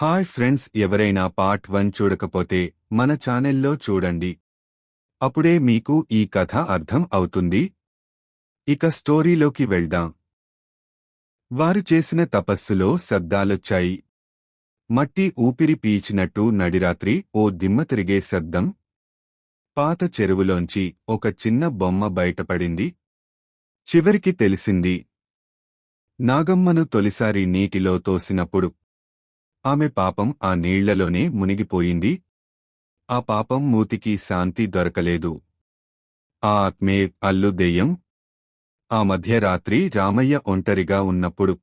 Hi friends ఎవరైనా part one చూడకపోతే మన ఛానెల్లో చూడండి. అప్పుడే మీకు ఈ కథ అర్థం అవుతుంది. ఇక స్టోరీలోకి వెళ్దాం. వారు చేసిన తపస్సులో శబ్దాలొచ్చాయి. మట్టి ఊపిరి పీల్చినట్టు నడిరాత్రి ఓ దిమ్మ తిరిగే శబ్దం. పాత చెరువులోంచి ఒక చిన్న బొమ్మ బయటపడింది. చివరికి తెలిసింది. నాగమ్మను తొలిసారి నీటిలో తోసినప్పుడు ఆమె పాపం ఆ నీళ్ళలోనే మునిగిపోయింది. ఆ పాపం మూతికి శాంతి దొరకలేదు. ఆ ఆత్మే అల్లుదెయ్యం ఆ మధ్యరాత్రి రామయ్య ఒంటరిగా ఉన్నప్పుడు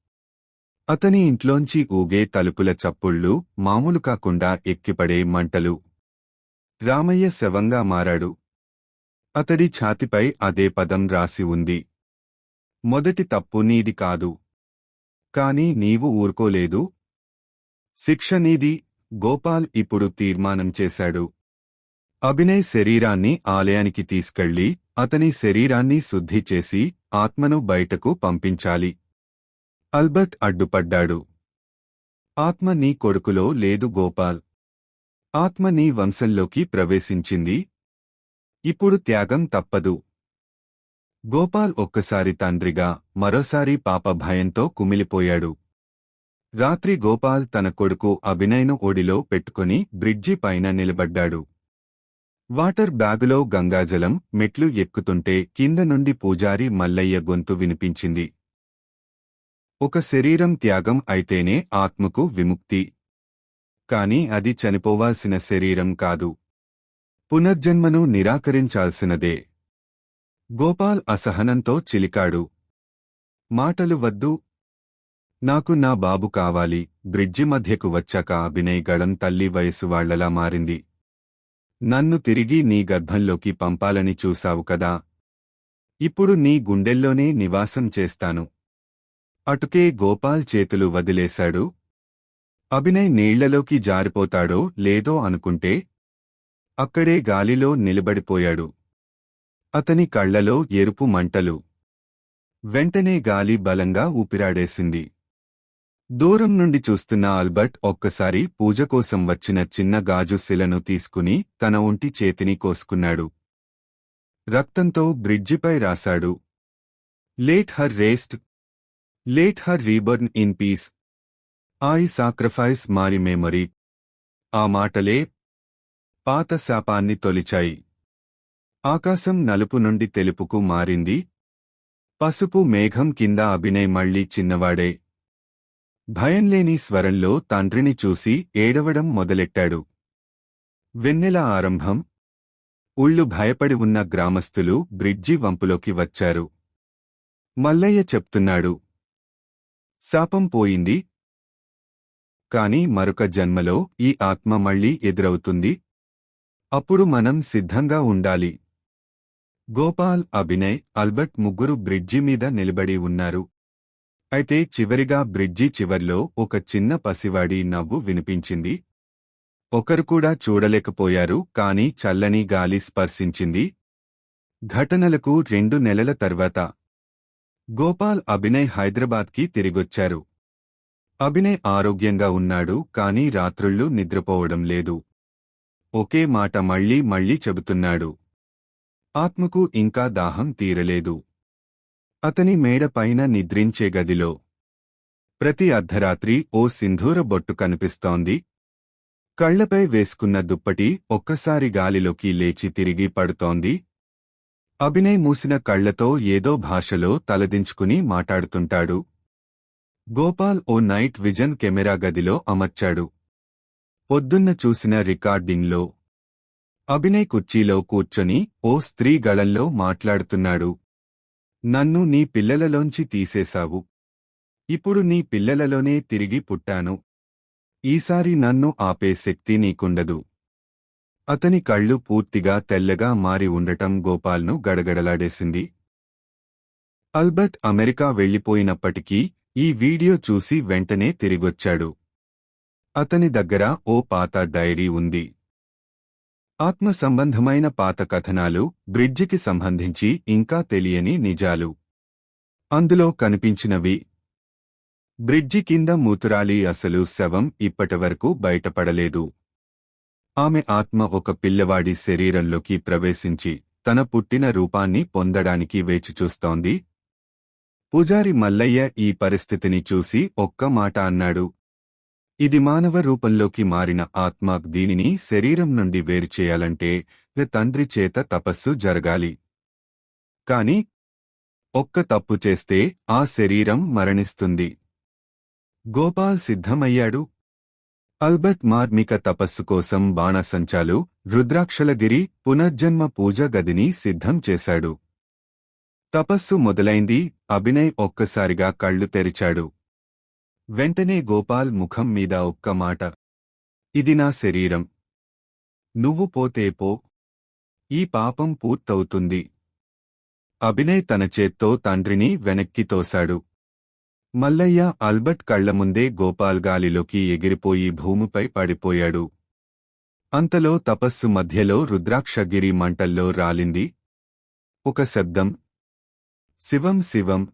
అతని ఇంట్లోంచి ఊగే తలుపుల చప్పుళ్ళు మామూలు కాకుండా ఎక్కిపడే మంటలు. రామయ్య శవంగా మారాడు. అతడి ఛాతిపై అదే పదం రాసి ఉంది. మొదటి తప్పు నీది కాదు. కాని నీవు ఊరుకోలేదు. శిక్ష నీది. గోపాల్ ఇప్పుడు తీర్మానం చేశాడు. అభినయ్ శరీరాన్ని ఆలయానికి తీసుకెళ్ళి అతని శరీరాన్ని శుద్ధి చేసి ఆత్మను బయటకు పంపించాలి. అల్బర్ట్ అడ్డుపడ్డాడు. ఆత్మ నీ కొడుకులో లేదు గోపాల్. ఆత్మ నీ వంశంలోకి ప్రవేశించింది. ఇప్పుడు త్యాగం తప్పదు. గోపాల్ ఒక్కసారి తండ్రిగా మరోసారి పాప భయంతో కుమిలిపోయాడు. రాత్రి గోపాల్ తన కొడుకు అభినయ్ను ఒడిలో పెట్టుకుని బ్రిడ్జి పైన నిలబడ్డాడు. వాటర్ బ్యాగులో గంగాజలం మెట్లు ఎక్కుతుంటే కింద నుండి పూజారి మల్లయ్య గొంతు వినిపించింది. ఒక శరీరం త్యాగం అయితేనే ఆత్మకు విముక్తి. కాని అది చనిపోవాల్సిన శరీరం కాదు. పునర్జన్మను నిరాకరించాల్సినదే. గోపాల్ అసహనంతో చిలికాడు. మాటలు వద్దు నాకు నా బాబు కావాలి బ్రిడ్జి మధ్యకు వచ్చాక అభినయ్ గళం తల్లి వయసు వాళ్ళలా మారింది. నన్ను తిరిగి నీ గర్భంలోకి పంపాలని చూశావు కదా. ఇప్పుడు నీ గుండెల్లోనే నివాసం చేస్తాను. అటుకే గోపాల్ చేతులు వదిలేశాడు. అభినయ్ నీళ్ళలోకి జారిపోతాడో లేదో అనుకుంటే అక్కడే గాలిలో నిలబడిపోయాడు. అతని కళ్ళలో ఎరుపు మంటలు. వెంటనే గాలి బలంగా ఊపిరాడేసింది. దూరం నుండి చూస్తున్న ఆల్బర్ట్ ఒక్కసారి పూజ కోసం వచ్చిన చిన్న గాజు శిలను తీసుకుని తన ఒంటి చేతిని కోసుకున్నాడు. రక్తంతో బ్రిడ్జిపై రాశాడు. Let her rest let her reborn in peace I sacrifice మారి మెమరీ ఆ మాటలే పాత శాపాన్ని తొలిచాయి. ఆకాశం నలుపు నుండి తెలుపుకు మారింది. పసుపు మేఘం కింద అభినయ్ మళ్ళీ చిన్నవాడే. భయంలేని స్వరంలో తండ్రిని చూసి ఏడవడం మొదలెట్టాడు. వెన్నెల ఆరంభం. ఉళ్ళు భయపడి ఉన్న గ్రామస్థులు బ్రిడ్జి వంపులోకి వచ్చారు. మల్లయ్య చెప్తున్నాడు. శాపం పోయింది. కాని మరొక జన్మలో ఈ ఆత్మ మళ్ళీ ఎదురవుతుంది. అప్పుడు మనం సిద్ధంగా ఉండాలి. గోపాల్ అభినయ్ అల్బర్ట్ ముగ్గురు బ్రిడ్జి మీద నిలబడి ఉన్నారు. అయితే చివరిగా బ్రిడ్జి చివర్లో ఒక చిన్న పసివాడి నవ్వు వినిపించింది. ఒకరు కూడా చూడలేకపోయారు కాని చల్లని గాలి స్పర్శించింది. ఘటనలకు రెండు నెలల తర్వాత గోపాల్ అభినయ్ హైదరాబాద్కి తిరిగొచ్చారు. అభినయ్ ఆరోగ్యంగా ఉన్నాడు కాని రాత్రుళ్ళు నిద్రపోవడం లేదు. ఒకే మాట మళ్ళీ మళ్ళీ చెబుతున్నాడు. ఆత్మకు ఇంకా దాహం తీరలేదు. అతని మేడపైన నిద్రించే గదిలో. ప్రతి అర్ధరాత్రి ఓ సింధూర బొట్టు కనిపిస్తోంది. కళ్ళపై వేసుకున్న దుప్పటి ఒక్కసారి గాలిలోకి లేచి తిరిగి పడుతోంది. అభినయ్ మూసిన కళ్ళతో ఏదో భాషలో తలదించుకుని మాట్లాడుతుంటాడు. గోపాల్ ఓ నైట్ విజన్ కెమెరా గదిలో అమర్చాడు. పొద్దున్న చూసిన రికార్డింగ్లో. అభినయ్ కుర్చీలో కూర్చొని ఓ స్త్రీ గళంలో మాట్లాడుతున్నాడు. నన్ను నీ పిల్లలలోంచి తీసేశావు. ఇప్పుడు నీ పిల్లలలోనే తిరిగి పుట్టాను. ఈసారి నన్ను ఆపే శక్తి నీకుండదు. అతని కళ్ళు పూర్తిగా తెల్లగా మారి ఉండటం గోపాల్ను గడగడలాడేసింది. అల్బర్ట్ అమెరికా వెళ్ళిపోయినప్పటికీ ఈ వీడియో చూసి వెంటనే తిరిగొచ్చాడు. అతని దగ్గర ఓ పాత డైరీ ఉంది. ఆత్మ సంబంధమైన పాత కథనాలు బ్రిడ్జికి సంబంధించి ఇంకా తెలియని నిజాలు. అందులో కనిపించినవి. బ్రిడ్జి కింద మూతురాలి అసలు శవం ఇప్పటివరకు బయటపడలేదు. ఆమె ఆత్మ ఒక పిల్లవాడి శరీరంలోకి ప్రవేశించి తన పుట్టిన రూపాన్ని పొందడానికి వేచిచూస్తోంది. పూజారి మల్లయ్య ఈ పరిస్థితిని చూసి ఒక్క మాట అన్నాడు. ఇది మానవ రూపంలోకి మారిన ఆత్మ దీనిని శరీరం నుండి వేరు చేయాలంటే తండ్రి చేత తపస్సు జరగాలి. కాని ఒక్క తప్పు చేస్తే ఆ శరీరం మరణిస్తుంది. గోపాల్ సిద్ధమయ్యాడు. అల్బర్ట్ మార్మిక తపస్సు కోసం బాణసంచాలు రుద్రాక్షలగిరి పునర్జన్మ పూజ గదిని సిద్ధం చేశాడు. తపస్సు మొదలైంది అభినయ్ ఒక్కసారిగా కళ్ళు తెరిచాడు. వెంటనే గోపాల్ ముఖం మీద ఒక్క మాట. ఇది నా శరీరం. నువ్వు పోతే పో. ఈ పాపం పూర్తవుతుంది. అభినయ్ తన చేత్తో తండ్రిని వెనక్కి తోశాడు. మల్లయ్య అల్బర్ట్ కళ్ళ ముందే గోపాల్ గాలిలోకి ఎగిరిపోయి భూమిపై పడిపోయాడు. అంతలో తపస్సు మధ్యలో రుద్రాక్షగిరి మంటల్లో రాలింది. ఒక శబ్దం. శివం శివం.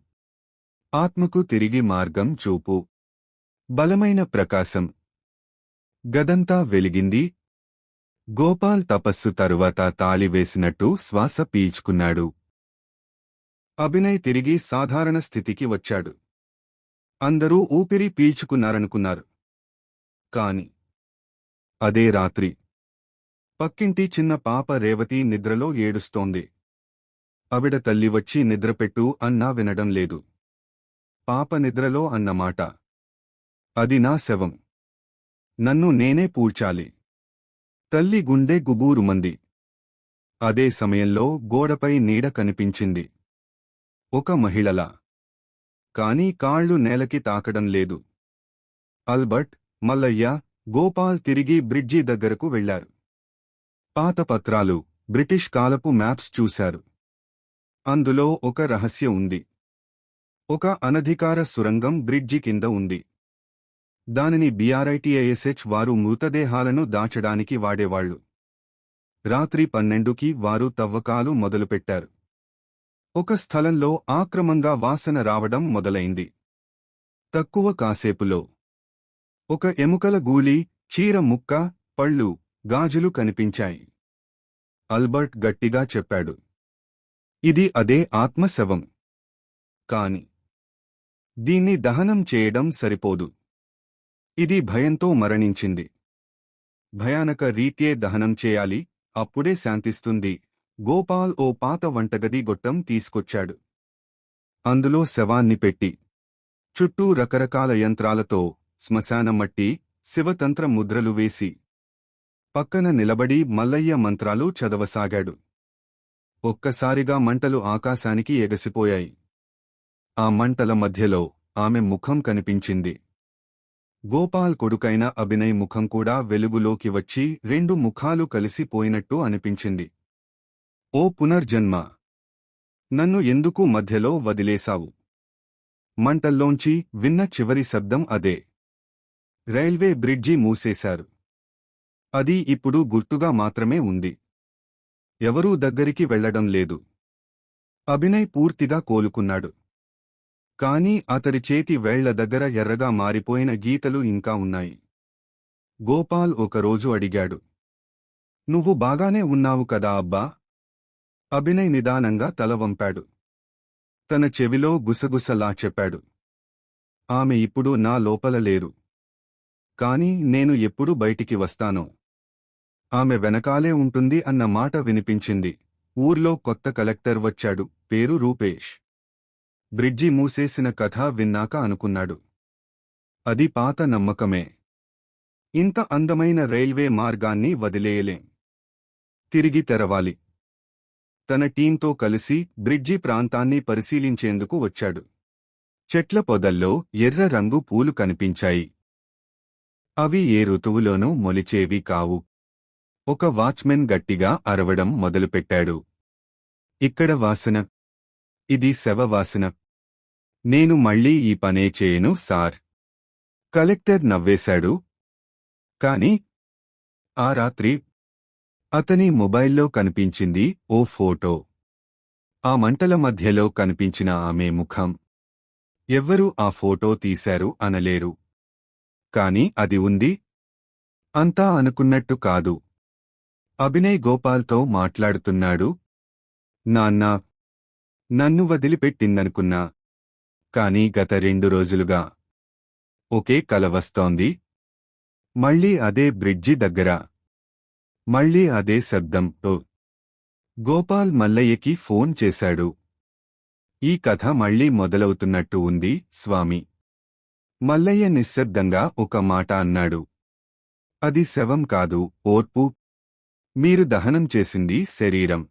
ఆత్మకు తిరిగి మార్గం చూపు. బలమైన ప్రకాశం. గదంతా వెలిగింది. గోపాల్ తపస్సు తరువాత తాలివేసినట్టు శ్వాస పీల్చుకున్నాడు. అభినయ్ తిరిగి సాధారణ స్థితికి వచ్చాడు. అందరూ ఊపిరి పీల్చుకున్నారనుకున్నారు. కాని అదే రాత్రి పక్కింటి చిన్న పాప రేవతి నిద్రలో ఏడుస్తోంది. ఆవిడ తల్లి వచ్చి నిద్రపెట్టు అన్నా వినడం లేదు. పాప నిద్రలో అన్నమాట. అది నా శవం. నన్ను నేనే పూడ్చాలి. తల్లి గుండె గుబూరుమంది. అదే సమయంలో గోడపై నీడ కనిపించింది. ఒక మహిళలా. కాని కాళ్ళు నేలకి తాకడం లేదు. అల్బర్ట్ మల్లయ్య గోపాల్ తిరిగి బ్రిడ్జి దగ్గరకు వెళ్ళారు పాత పత్రాలు బ్రిటిష్ కాలపు మ్యాప్స్ చూశారు. అందులో ఒక రహస్యం ఉంది. ఒక అనధికార సురంగం బ్రిడ్జి కింద ఉంది. దానిని బీఆర్ఐటీఐఎస్హెచ్ వారు మృతదేహాలను దాచడానికి వాడేవాళ్ళు రాత్రి పన్నెండుకి వారు తవ్వకాలు మొదలుపెట్టారు. ఒక స్థలంలో ఆక్రమంగా వాసన రావడం మొదలైంది. తక్కువ కాసేపులో ఒక ఎముకల గూలి చీర ముక్క పళ్ళు గాజులు కనిపించాయి. అల్బర్ట్ గట్టిగా చెప్పాడు. ఇది అదే ఆత్మశవం. కాని దీన్ని దహనం చేయడం సరిపోదు. ఇది భయంతో మరణించింది. భయానక రీత్యే దహనం చేయాలి అప్పుడే శాంతిస్తుంది. గోపాల్ ఓ పాత వంటగది గొట్టం తీసుకొచ్చాడు. అందులో శవాన్ని పెట్టి చుట్టూ రకరకాల యంత్రాలతో శ్మశాన మట్టి శివతంత్ర ముద్రలు వేసి పక్కన నిలబడి మల్లయ్య మంత్రాలు చదవసాగాడు. ఒక్కసారిగా మంటలు ఆకాశానికి ఎగసిపోయాయి. ఆ మంటల మధ్యలో ఆమె ముఖం కనిపించింది. గోపాల్ కొడుకైన అభినయ్ ముఖం కూడా వెలుగులోకి వచ్చి రెండు ముఖాలు కలిసిపోయినట్టు అనిపించింది. ఓ పునర్జన్మ! నన్ను ఎందుకు మధ్యలో వదిలేశావు? మంటల్లోంచి విన్న చివరి శబ్దం అదే. రైల్వే బ్రిడ్జి మూసేశారు. అది ఇప్పుడు గుర్తుగా మాత్రమే ఉంది. ఎవరూ దగ్గరికి వెళ్ళడం లేదు. అభినయ్ పూర్తిగా కోలుకున్నాడు. కాని అతడి చేతి వేళ్ళ దగ్గర ఎర్రగా మారిపోయిన గీతలు ఇంకా ఉన్నాయి. గోపాల్ ఒకరోజు అడిగాడు. నువ్వు బాగానే ఉన్నావు కదా అబ్బా అభినయ్ నిదానంగా తల వంపాడు. తన చెవిలో గుసగుసలా చెప్పాడు. ఆమె ఇప్పుడు నా లోపల లేరు. కాని నేను ఎప్పుడు బయటికి వస్తానో. ఆమె వెనకాలే ఉంటుంది అన్న మాట వినిపించింది. ఊర్లో కొత్త కలెక్టర్ వచ్చాడు. పేరు రూపేష్. బ్రిడ్జి మూసేసిన కథ విన్నాక అనుకున్నాడు. అది పాత నమ్మకమే. ఇంత అందమైన రైల్వే మార్గాన్ని వదిలేయలేం. తిరిగి తెరవాలి. తన టీంతో కలిసి బ్రిడ్జి ప్రాంతాన్ని పరిశీలించేందుకు వచ్చాడు. చెట్ల పొదల్లో ఎర్ర రంగు పూలు కనిపించాయి. అవి ఏ ఋతువులోనూ మొలిచేవి కావు. ఒక వాచ్మెన్ గట్టిగా అరవడం మొదలుపెట్టాడు. ఇక్కడ వాసన. ఇది శవవాసన. నేను మళ్ళీ ఈ పనే చేయను సార్. కలెక్టర్ నవ్వేశాడు. కాని ఆ రాత్రి అతని మొబైల్లో కనిపించింది ఓ ఫోటో. ఆ మంటల మధ్యలో కనిపించిన ఆమె ముఖం. ఎవ్వరూ ఆ ఫోటో తీశారు అనలేరు. కాని అది ఉంది. అంతా అనుకున్నట్టు కాదు. అభినయ్ గోపాల్తో మాట్లాడుతున్నాడు. నాన్నా నన్ను వదిలిపెట్టిందనుకున్నా. కాని గత రెండు రోజులుగా ఒకే కల వస్తోంది. మళ్ళీ అదే బ్రిడ్జి దగ్గర. మళ్ళీ అదే శబ్దం. ఓ గోపాల్ మల్లయ్యకి ఫోన్ చేశాడు. ఈ కథ మళ్ళీ మొదలవుతున్నట్టు ఉంది స్వామి. మల్లయ్య నిశ్శబ్దంగా ఒక మాట అన్నాడు. అది శవం కాదు ఓర్పు. మీరు దహనం చేసింది శరీరం.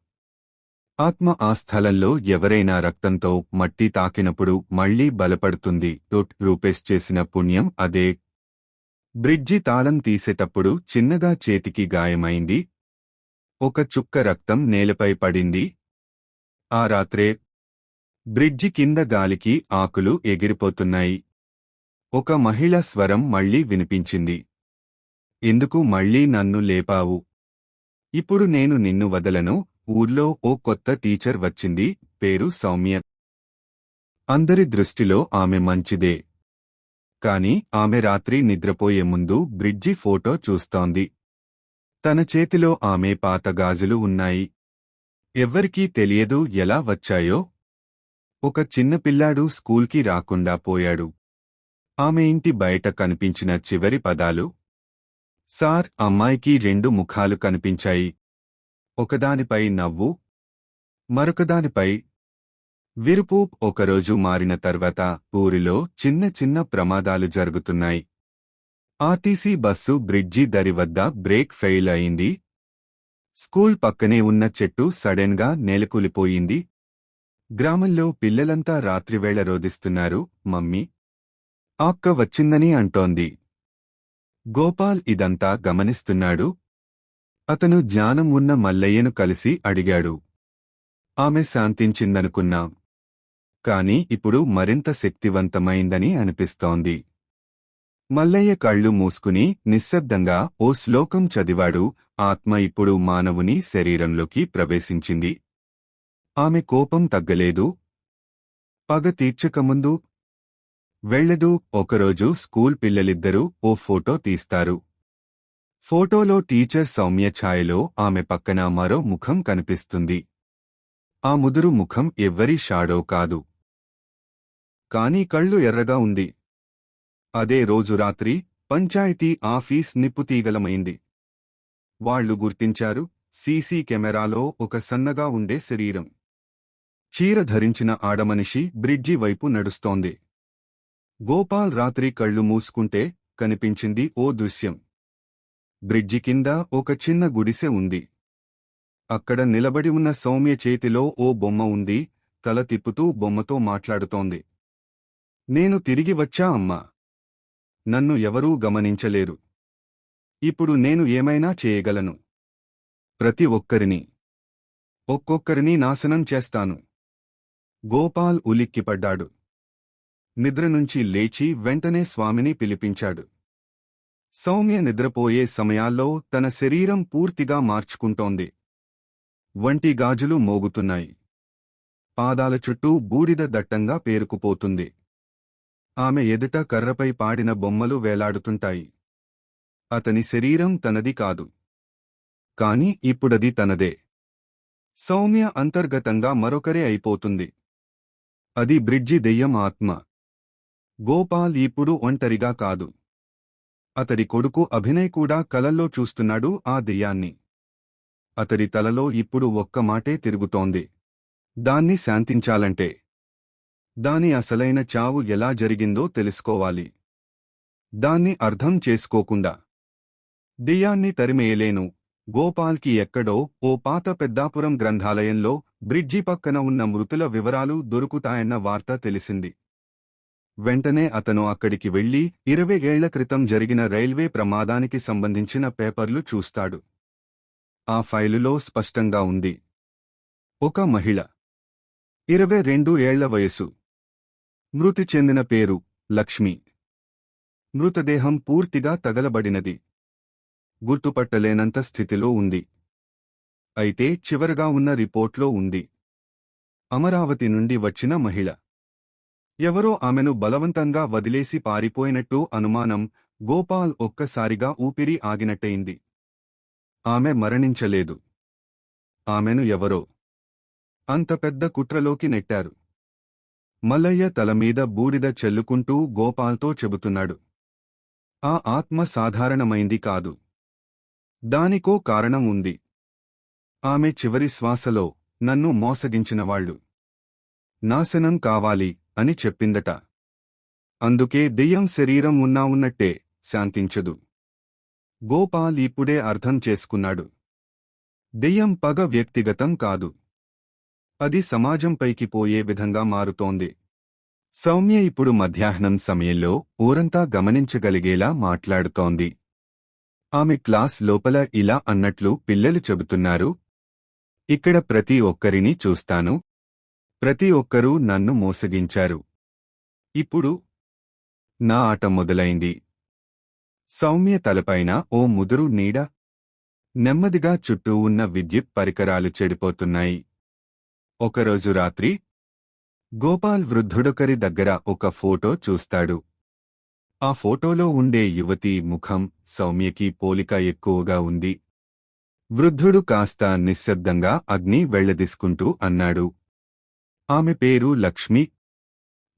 ఆత్మ ఆ స్థలంలో ఎవరైనా రక్తంతో మట్టి తాకినప్పుడు మళ్ళీ బలపడుతుంది. డొట్ రూపేష్ చేసిన పుణ్యం అదే. బ్రిడ్జి తాళం తీసేటప్పుడు చిన్నగా చేతికి గాయమైంది. ఒక చుక్క రక్తం నేలపై పడింది. ఆ రాత్రే బ్రిడ్జి కింద గాలికి ఆకులు ఎగిరిపోతున్నాయి. ఒక మహిళ స్వరం మళ్ళీ వినిపించింది. ఎందుకు మళ్ళీ నన్ను లేపావు? ఇప్పుడు నేను నిన్ను వదలను. ఊర్లో ఓ కొత్త టీచర్ వచ్చింది పేరు సౌమ్య. అందరి దృష్టిలో ఆమె మంచిదే. కాని ఆమె రాత్రి నిద్రపోయే ముందు బ్రిడ్జి ఫోటో చూస్తోంది. తన చేతిలో ఆమె పాత గాజులు ఉన్నాయి. ఎవ్వరికీ తెలియదు ఎలా వచ్చాయో. ఒక చిన్న పిల్లాడు స్కూల్కి రాకుండా పోయాడు. ఆమె ఇంటి బయట కనిపించిన చివరి పదాలు. సార్ అమ్మాయికి రెండు ముఖాలు కనిపించాయి. ఒకదానిపై నవ్వు మరొకదానిపై విరుపు. ఒకరోజు మారిన తర్వాత ఊరిలో చిన్న చిన్న ప్రమాదాలు జరుగుతున్నాయి. ఆర్టీసీ బస్సు బ్రిడ్జి దరి వద్ద బ్రేక్ ఫెయిల్ అయింది. స్కూల్ పక్కనే ఉన్న చెట్టు సడెన్గా నేలకూలిపోయింది. గ్రామంలో పిల్లలంతా రాత్రివేళ రోదిస్తున్నారు మమ్మీ. అక్క వచ్చిందని అంటోంది. గోపాల్ ఇదంతా గమనిస్తున్నాడు. అతను జ్ఞానం ఉన్న మల్లయ్యను కలిసి అడిగాడు. ఆమె శాంతించిందనుకున్నాం. కాని ఇప్పుడు మరింత శక్తివంతమైందని అనిపిస్తోంది. మల్లయ్య కళ్ళు మూసుకుని నిశ్శబ్దంగా ఓ శ్లోకం చదివాడు. ఆత్మ ఇప్పుడు మానవుని శరీరంలోకి ప్రవేశించింది. ఆమె కోపం తగ్గలేదు. పగ తీర్చకముందు. వెళ్ళదు ఒకరోజు స్కూల్ పిల్లలిద్దరూ ఓ ఫోటో తీస్తారు. ఫోటోలో టీచర్ సౌమ్య ఛాయలో ఆమె పక్కన మరో ముఖం కనిపిస్తుంది. ఆ ముదురు ముఖం ఎవ్వరి షాడో కాదు. కాని కళ్ళు ఎర్రగా ఉంది. అదే రోజు రాత్రి పంచాయతీ ఆఫీస్ నిప్పుతీగలమైంది. వాళ్ళు గుర్తించారు సీసీ కెమెరాలో ఒక సన్నగా ఉండే శరీరం. చీర ధరించిన ఆడమనిషి బ్రిడ్జి వైపు నడుస్తోంది. గోపాల్ రాత్రి కళ్ళు మూసుకుంటే కనిపించింది ఓ దృశ్యం. బ్రిడ్జి కింద ఒక చిన్న గుడిసె ఉంది. అక్కడ నిలబడి ఉన్న సౌమ్య చేతిలో ఓ బొమ్మ ఉంది. తల తిప్పుతూ బొమ్మతో మాట్లాడుతోంది. నేను తిరిగి వచ్చా అమ్మా. నన్ను ఎవరూ గమనించలేరు. ఇప్పుడు నేను ఏమైనా చేయగలను. ప్రతి ఒక్కరిని. ఒక్కొక్కరిని నాశనం చేస్తాను. గోపాల్ ఉలిక్కిపడ్డాడు. నిద్ర నుంచి లేచి వెంటనే స్వామిని పిలిపించాడు. సౌమ్య నిద్రపోయే సమయాల్లో తన శరీరం పూర్తిగా మార్చుకుంటోంది. వంటి గాజులు మోగుతున్నాయి. పాదాల చుట్టూ బూడిద దట్టంగా పేరుకుపోతుంది. ఆమె ఎదుట కర్రపై పాడిన బొమ్మలు వేలాడుతుంటాయి. అతని శరీరం తనది కాదు. కాని ఇప్పుడది తనదే. సౌమ్య అంతర్గతంగా మరొకరే అయిపోతుంది. అది బ్రిడ్జి దెయ్యం ఆత్మ. గోపాల్ ఇప్పుడు ఒంటరిగా కాదు. అతడి కొడుకు అభినయ్ కూడా కలల్లో చూస్తున్నాడు ఆ దెయ్యాన్ని. అతడి తలలో ఇప్పుడు ఒక్క మాటే తిరుగుతోంది. దాన్ని శాంతించాలంటే దాని అసలైన చావు ఎలా జరిగిందో తెలుసుకోవాలి. దాన్ని అర్థం చేసుకోకుండా. దెయ్యాన్ని తరిమేయలేను. గోపాల్కి ఎక్కడో ఓ పాత పెద్దాపురం గ్రంథాలయంలో బ్రిడ్జి పక్కన ఉన్న మృతుల వివరాలు దొరుకుతాయన్న వార్త తెలిసింది. వెంటనే అతను అక్కడికి వెళ్ళి ఇరవై ఏళ్ళ క్రితం జరిగిన రైల్వే ప్రమాదానికి సంబంధించిన పేపర్లు చూస్తాడు. ఆ ఫైలులో స్పష్టంగా ఉంది. ఒక మహిళ. ఇరవై రెండు ఏళ్ళ వయసు మృతి చెందిన పేరు లక్ష్మి. మృతదేహం పూర్తిగా తగలబడినది. గుర్తుపట్టలేనంత స్థితిలో ఉంది. అయితే చివరగా ఉన్న రిపోర్ట్లో ఉంది. అమరావతి నుండి వచ్చిన మహిళ. ఎవరో ఆమెను బలవంతంగా వదిలేసి పారిపోయినట్టు అనుమానం గోపాల్ ఒక్కసారిగా ఊపిరి ఆగినట్టయింది. ఆమె మరణించలేదు. ఆమెను ఎవరో అంత పెద్ద కుట్రలోకి నెట్టారు. మల్లయ్య తలమీద బూడిద చెల్లుకుంటూ గోపాల్తో చెబుతున్నాడు. ఆ ఆత్మ సాధారణమైంది కాదు. దానికో కారణం ఉంది. ఆమె చివరి శ్వాసలో నన్ను మోసగించినవాళ్ళు నాశనం కావాలి అని చెప్పిందట. అందుకే దెయ్యం శరీరం ఉన్నా ఉన్నట్టే శాంతించదు. గోపాల్ ఇప్పుడే అర్థం చేసుకున్నాడు. దెయ్యం పగ వ్యక్తిగతం కాదు. అది సమాజంపైకి పోయే విధంగా మారుతోంది. సౌమ్య ఇప్పుడు మధ్యాహ్నం సమయంలో ఊరంతా గమనించగలిగేలా మాట్లాడుతోంది. ఆమె క్లాస్ లోపల ఇలా అన్నట్లు పిల్లలు చెబుతున్నారు. ఇక్కడ ప్రతి ఒక్కరిని చూస్తాను. ప్రతి ఒక్కరూ నన్ను మోసగించారు. ఇప్పుడు నా ఆట మొదలైంది. సౌమ్య తలపైన ఓ ముదురు నీడ నెమ్మదిగా చుట్టూ ఉన్న విద్యుత్ పరికరాలు చెడిపోతున్నాయి. ఒకరోజు రాత్రి గోపాల్ వృద్ధుడొకరి దగ్గర ఒక ఫోటో చూస్తాడు. ఆ ఫోటోలో ఉండే యువతి ముఖం సౌమ్యకి పోలిక ఎక్కువగా ఉంది. వృద్ధుడు కాస్త నిశ్శబ్దంగా అగ్ని వెళ్ళదీసుకుంటూ అన్నాడు. ఆమె పేరు లక్ష్మి.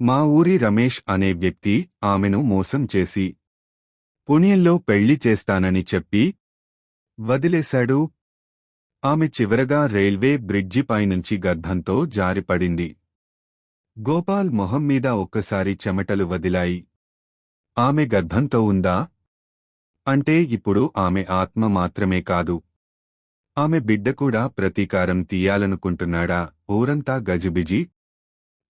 మా ఊరి రమేష్ అనే వ్యక్తి ఆమెను మోసం చేసి పుణ్యంలో పెళ్ళి చేస్తానని చెప్పి వదిలేశాడు. ఆమె చివరగా రైల్వే బ్రిడ్జిపైనుంచి గర్భంతో జారిపడింది. గోపాల్ మొహం మీద ఒక్కసారి చెమటలు వదిలాయి. ఆమె గర్భంతో ఉందా? అంటే ఇప్పుడు ఆమె ఆత్మ మాత్రమే కాదు. ఆమె బిడ్డ కూడా ప్రతీకారం తీయాలనుకుంటున్నాడా? ఊరంతా గజిబిజి.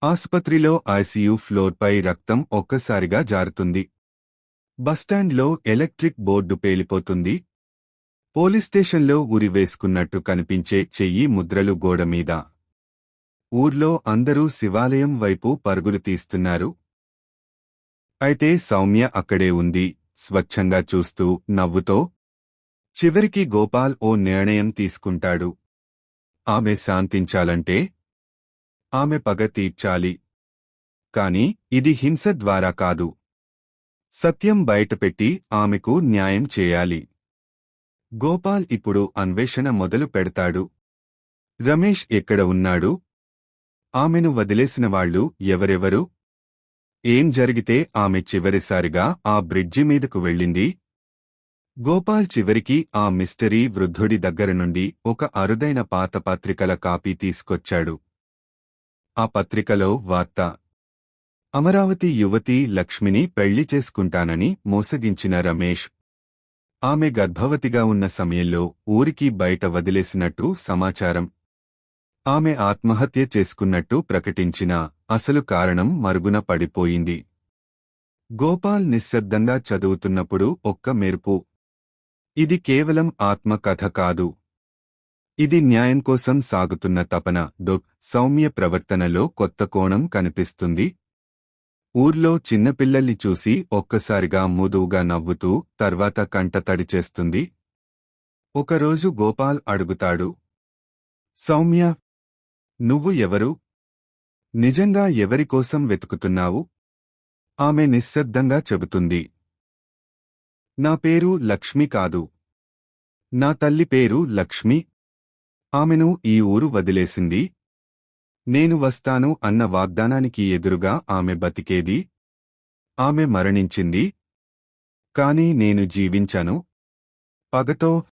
ఆసుపత్రిలో ఐసీయూ ఫ్లోర్పై రక్తం ఒక్కసారిగా జారుతుంది. బస్టాండ్లో ఎలక్ట్రిక్ బోర్డు పేలిపోతుంది. పోలీస్ స్టేషన్లో ఉరివేసుకున్నట్టు కనిపించే చెయ్యి ముద్రలు గోడమీద ఊర్లో అందరూ శివాలయం వైపు పరుగులు తీస్తున్నారు. అయితే సౌమ్య అక్కడే ఉంది. స్వచ్ఛంగా చూస్తూ నవ్వుతో చివరికి గోపాల్ ఓ నిర్ణయం తీసుకుంటాడు. ఆమె శాంతించాలంటే ఆమె పగ తీర్చాలి. కాని ఇది హింస ద్వారా కాదు. సత్యం బయటపెట్టి ఆమెకు న్యాయం చేయాలి. గోపాల్ ఇప్పుడు అన్వేషణ మొదలు పెడతాడు. రమేష్ ఎక్కడ ఉన్నాడు? ఆమెను వదిలేసిన వాళ్ళు ఎవరెవరు? ఏం జరిగితే ఆమె చివరిసారిగా ఆ బ్రిడ్జి మీదకు వెళ్ళింది? గోపాల్ చివరికి ఆ మిస్టరీ వృద్ధుడి దగ్గర నుండి ఒక అరుదైన పాత పత్రికల కాపీ తీసుకొచ్చాడు. ఆ పత్రికలో వార్త అమరావతి యువతి లక్ష్మిని పెళ్ళి చేసుకుంటానని మోసగించిన రమేష్. ఆమె గర్భవతిగా ఉన్న సమయంలో ఊరికి బయట వదిలేసినట్టు సమాచారం. ఆమె ఆత్మహత్య చేసుకున్నట్టు ప్రకటించిన అసలు కారణం మరుగున పడిపోయింది. గోపాల్ నిశ్శబ్దంగా చదువుతున్నప్పుడు ఒక్క మెరుపు ఇది కేవలం ఆత్మకథ కాదు. ఇది న్యాయం కోసం సాగుతున్న తపన. డొక్ సౌమ్య ప్రవర్తనలో కొత్త కోణం కనిపిస్తుంది. ఊర్లో చిన్నపిల్లల్ని చూసి ఒక్కసారిగా ముదువుగా నవ్వుతూ తర్వాత కంటతడి చేస్తుంది. ఒకరోజు గోపాల్ అడుగుతాడు. సౌమ్య నువ్వు ఎవరు? నిజంగా ఎవరికోసం వెతుకుతున్నావు? ఆమె నిశ్శబ్దంగా చెబుతుంది. నా పేరు లక్ష్మి కాదు. నా తల్లి పేరు లక్ష్మి. ఆమెను ఈ ఊరు వదిలేసింది. నేను వస్తాను అన్న వాగ్దానానికి ఎదురుగా ఆమె బతికేది. ఆమె మరణించింది. కాని నేను జీవించాను. పగతో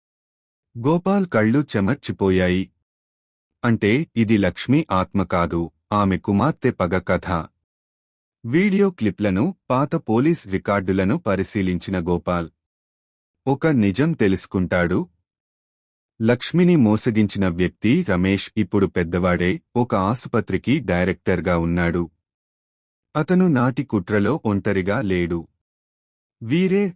గోపాల్ కళ్ళు చెమర్చిపోయాయి. అంటే ఇది లక్ష్మి ఆత్మ కాదు. ఆమె కుమార్తె పగ కథ. వీడియో క్లిప్లను పాత పోలీస్ రికార్డులను పరిశీలించిన గోపాల్. ఒక నిజం తెలుసుకుంటాడు. లక్ష్మిని మోసగించిన వ్యక్తి రమేష్ ఇప్పుడు పెద్దవాడే ఒక ఆసుపత్రికి డైరెక్టర్గా ఉన్నాడు. అతను నాటి కుట్రలో ఒంటరిగా లేడు. వీరే.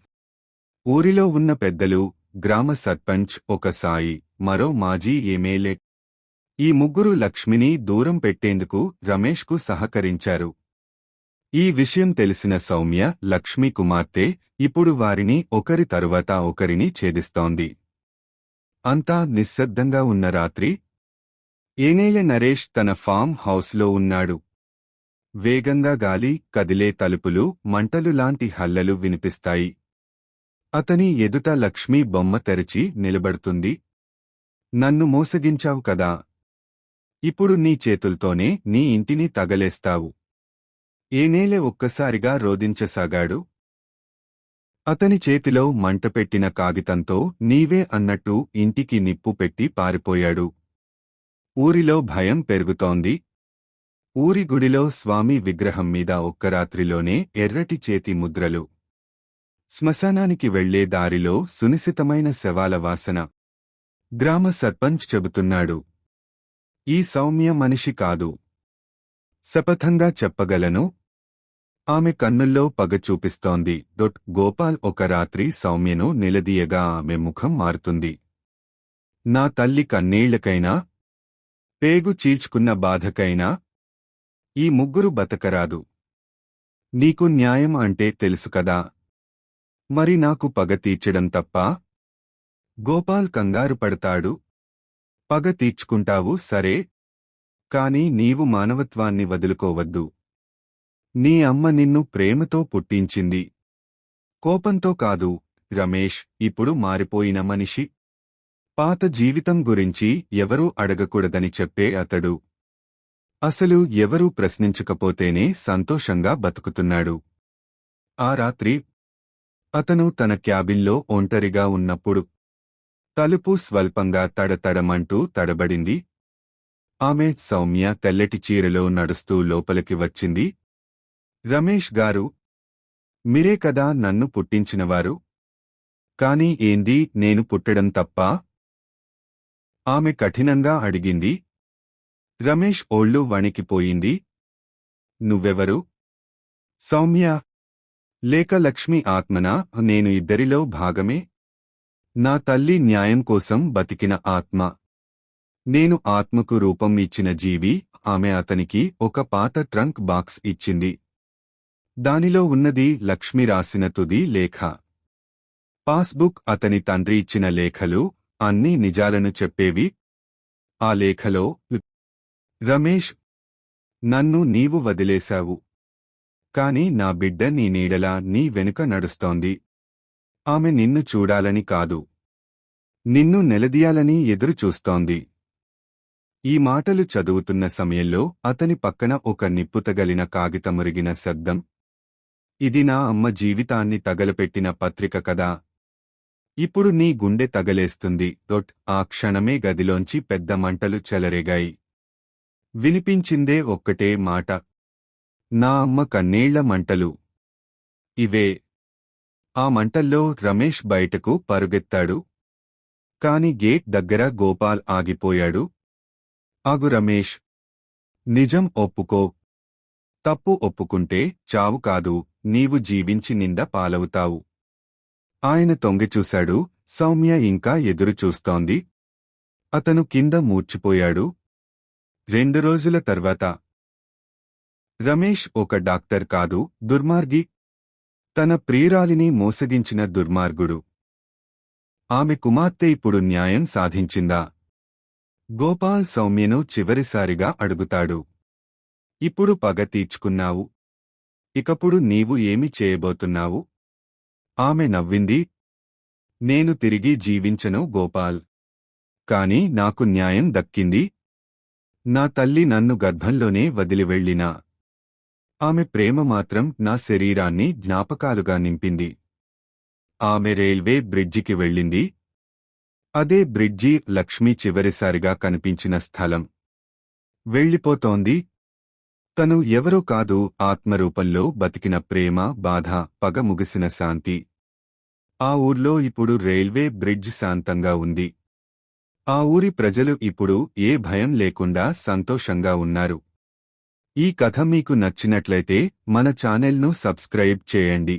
ఊరిలో ఉన్న పెద్దలు గ్రామ సర్పంచ్ ఒక సాయి మరో మాజీ ఎమ్మెల్యే. ఈ ముగ్గురు లక్ష్మిని దూరం పెట్టేందుకు రమేష్కు సహకరించారు. ఈ విషయం తెలిసిన సౌమ్య లక్ష్మీ కుమార్తె ఇప్పుడు వారిని ఒకరి తరువాత ఒకరిని ఛేదిస్తోంది. అంతా నిశ్శబ్దంగా ఉన్న రాత్రి. ఏనేయ నరేష్ తన ఫామ్ హౌస్లో ఉన్నాడు. వేగంగా గాలి కదిలే తలుపులు మంటలు లాంటి హల్లలు వినిపిస్తాయి. అతని ఎదుట లక్ష్మీ బొమ్మ తెరచి నిలబడుతుంది. నన్ను మోసగించావు కదా. ఇప్పుడు నీ చేతుల్తోనే నీ ఇంటిని తగలేస్తావు. ఏనేలే ఒక్కసారిగా రోదించసాగాడు అతని చేతిలో మంటపెట్టిన కాగితంతో నీవే అన్నట్టు ఇంటికి నిప్పు పెట్టి పారిపోయాడు. ఊరిలో భయం పెరుగుతోంది. ఊరి గుడిలో స్వామి విగ్రహం మీద ఒక్క రాత్రిలోనే ఎర్రటి చేతి ముద్రలు. శ్మశానానికి వెళ్ళే దారిలో సునిశితమైన శవాల వాసన. గ్రామ సర్పంచ్ చెబుతున్నాడు. ఈ సౌమ్య మనిషి కాదు. శపథంగా చెప్పగలను ఆమె కన్నుల్లో పగ చూపిస్తోంది. డొట్ గోపాల్ ఒక రాత్రి సౌమ్యను నిలదీయగా ఆమె ముఖం మారుతుంది. నా తల్లి కన్నీళ్ళకైనా పేగు చీల్చుకున్న బాధకైనా ఈ ముగ్గురు బతకరాదు. నీకు న్యాయం అంటే తెలుసు కదా. మరి నాకు పగ తీర్చడం తప్ప? గోపాల్ కంగారు పడతాడు. పగ తీర్చుకుంటావు సరే కాని నీవు మానవత్వాన్ని వదులుకోవద్దు. నీ అమ్మ నిన్ను ప్రేమతో పుట్టించింది. కోపంతో కాదు రమేష్ ఇప్పుడు మారిపోయిన మనిషి. పాత జీవితం గురించి ఎవరూ అడగకూడదని చెప్పే అతడు. అసలు ఎవరూ ప్రశ్నించకపోతేనే సంతోషంగా బతుకుతున్నాడు. ఆ రాత్రి అతను తన క్యాబిన్లో ఒంటరిగా ఉన్నప్పుడు తలుపు స్వల్పంగా తడతడమంటూ తడబడింది. ఆమె సౌమ్య తెల్లటి చీరలో నడుస్తూ లోపలికి వచ్చింది. రమేష్ గారు మీరే కదా నన్ను పుట్టించినవారు? కాని ఏంది నేను పుట్టడం తప్ప? ఆమె కఠినంగా అడిగింది. రమేష్ ఓళ్ళు వణికిపోయింది. నువ్వెవరు? సౌమ్య. లేక లక్ష్మి ఆత్మనా? నేను ఇద్దరిలో భాగమే. నా తల్లి న్యాయం కోసం బతికిన ఆత్మ. నేను ఆత్మకు రూపం ఇచ్చిన జీవి. ఆమె అతనికి ఒక పాత ట్రంక్ బాక్స్ ఇచ్చింది. దానిలో ఉన్నది లక్ష్మి రాసిన తుది లేఖ. పాస్బుక్ అతని తండ్రి ఇచ్చిన లేఖలు అన్నీ నిజాలను చెప్పేవి. ఆ లేఖలో రమేష్ నన్ను నీవు వదిలేశావు. కాని నా బిడ్డ నీ నీడలా నీ వెనుక నడుస్తోంది. ఆమె నిన్ను చూడాలని కాదు. నిన్ను నిలదీయాలని ఎదురుచూస్తోంది ఈ మాటలు చదువుతున్న సమయంలో అతని పక్కన ఒక నిప్పుతగలిన కాగితమురిగిన శబ్దం ఇది నా అమ్మ జీవితాన్ని తగలపెట్టిన పత్రిక కదా. ఇప్పుడు నీ గుండె తగలేస్తుంది. దొట్ ఆ క్షణమే గదిలోంచి పెద్ద మంటలు చెలరేగాయి. వినిపించిందే ఒక్కటే మాట. నా అమ్మ కన్నీళ్ళ మంటలు. ఇవే. ఆ మంటల్లో రమేష్ బయటకు పరుగెత్తాడు. కాని గేట్ దగ్గర గోపాల్ ఆగిపోయాడు. ఆగు రమేష్. నిజం ఒప్పుకో. తప్పు ఒప్పుకుంటే చావు కాదు నీవు జీవించి నింద పాలవుతావు. ఆయన తొంగిచూశాడు సౌమ్య ఇంకా ఎదురుచూస్తోంది అతను కింద మూర్చిపోయాడు. రెండు రోజుల తర్వాత. రమేష్ ఒక డాక్టర్ కాదు దుర్మార్గి. తన ప్రియురాలిని మోసగించిన దుర్మార్గుడు. ఆమె కుమార్తె ఇప్పుడు న్యాయం సాధించిందా? గోపాల్ సౌమ్యను చివరిసారిగా అడుగుతాడు. ఇప్పుడు పగ తీర్చుకున్నావు. ఇకప్పుడు నీవు ఏమి చేయబోతున్నావు? ఆమె నవ్వింది. నేను తిరిగి జీవించను గోపాల్. కాని నాకు న్యాయం దక్కింది. నా తల్లి నన్ను గర్భంలోనే వదిలి వెళ్ళినా ఆమె ప్రేమ మాత్రం నా శరీరాన్ని జ్ఞాపకాలుగా నింపింది. ఆమె రైల్వే బ్రిడ్జికి వెళ్ళింది. అదే బ్రిడ్జి లక్ష్మి చివరిసారిగా కనిపించిన స్థలం. వెళ్ళిపోతోంది. తను ఎవరో కాదు ఆత్మరూపంలో బతికిన ప్రేమ బాధ పగ ముగిసిన శాంతి. ఆ ఊర్లో ఇప్పుడు రైల్వే బ్రిడ్జ్ శాంతంగా ఉంది. ఆ ఊరి ప్రజలు ఇప్పుడు ఏ భయం లేకుండా సంతోషంగా ఉన్నారు. ఈ కథ మీకు నచ్చినట్లయితే మన ఛానెల్ను సబ్స్క్రైబ్ చేయండి.